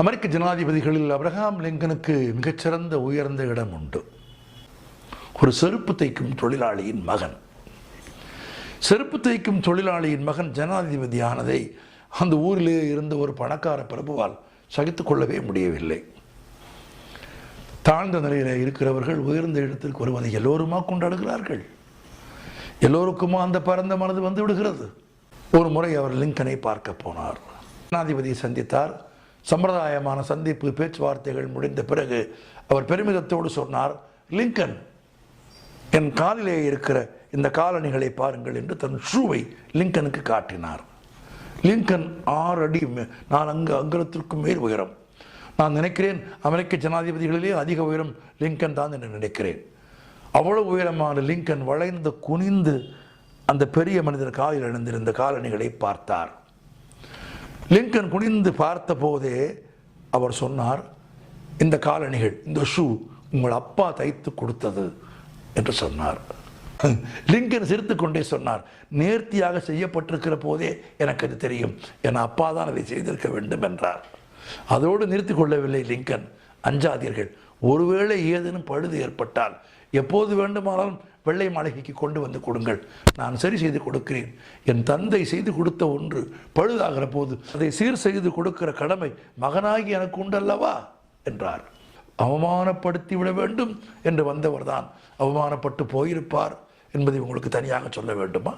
அமெரிக்க ஜனாதிபதிகளில் Abraham லிங்கனுக்கு மிகச்சிறந்த உயர்ந்த இடம் உண்டு. ஒரு செருப்பு தைக்கும் தொழிலாளியின் மகன். செருப்பு தைக்கும் தொழிலாளியின் மகன் ஜனாதிபதியானதை அந்த ஊரிலே இருந்த ஒரு பணக்கார பிரபுவால் சகித்து கொள்ளவே முடியவில்லை. தாழ்ந்த நிலையில் இருக்கிறவர்கள் உயர்ந்த இடத்திற்கு வருவதை எல்லோருமா கொண்டாடுகிறார்கள்? எல்லோருக்குமா அந்த பரந்த மனது வந்து விடுகிறது? ஒரு முறை அவர் லிங்கனை பார்க்க போனார். ஜனாதிபதியை சந்தித்தார். சம்பிரதாயமான சந்திப்பு பேச்சுவார்த்தைகள் முடிந்த பிறகு அவர் பெருமிதத்தோடு சொன்னார் லிங்கன் என் காலிலே இருக்கிற இந்த காலணிகளை பாருங்கள் என்று தன் ஷூவை லிங்கனுக்கு காட்டினார். லிங்கன் ஆறு அடி நான் அங்கு அங்கலத்திற்கும் மேல் உயரம். நான் நினைக்கிறேன் அமெரிக்க ஜனாதிபதிகளிலே அதிக உயரம் லிங்கன் தான் என்று நினைக்கிறேன். அவ்வளவு உயரமான லிங்கன் வளைந்து குனிந்து அந்த பெரிய மனிதர் காலில் அணிந்திருந்த காலணிகளை பார்த்தார். லிங்கன் குனிந்து பார்த்த போதே அவர் சொன்னார் இந்த காலணிகள் இந்த ஷூ உங்கள் அப்பா தைத்து கொடுத்தது என்று சொன்னார். லிங்கன் சிரித்து கொண்டே சொன்னார் நேர்த்தியாக செய்யப்பட்டிருக்கிற போதே எனக்கு அது தெரியும். என் அப்பா தான் அதை செய்திருக்க வேண்டும் என்றார். அதோடு நிறுத்திக் கொள்ளவில்லை லிங்கன். அஞ்சாதீர்கள். ஒருவேளை ஏதேனும் பழுது ஏற்பட்டால் எப்போது வேண்டுமானாலும் வெள்ளை மாளிகைக்கு கொண்டு வந்து கொடுங்கள். நான் சரி செய்து கொடுக்கிறேன். என் தந்தை செய்து கொடுத்த ஒன்று பழுதாகிற போது அதை சீர் செய்து கொடுக்கிற கடமை மகனாகி எனக்கு உண்டல்லவா? என்றார். அவமானப்படுத்தி விட வேண்டும் என்று வந்தவர்தான். அவமானப்பட்டு போயிருப்பார் என்பதை உங்களுக்கு தனியாக சொல்ல வேண்டுமா?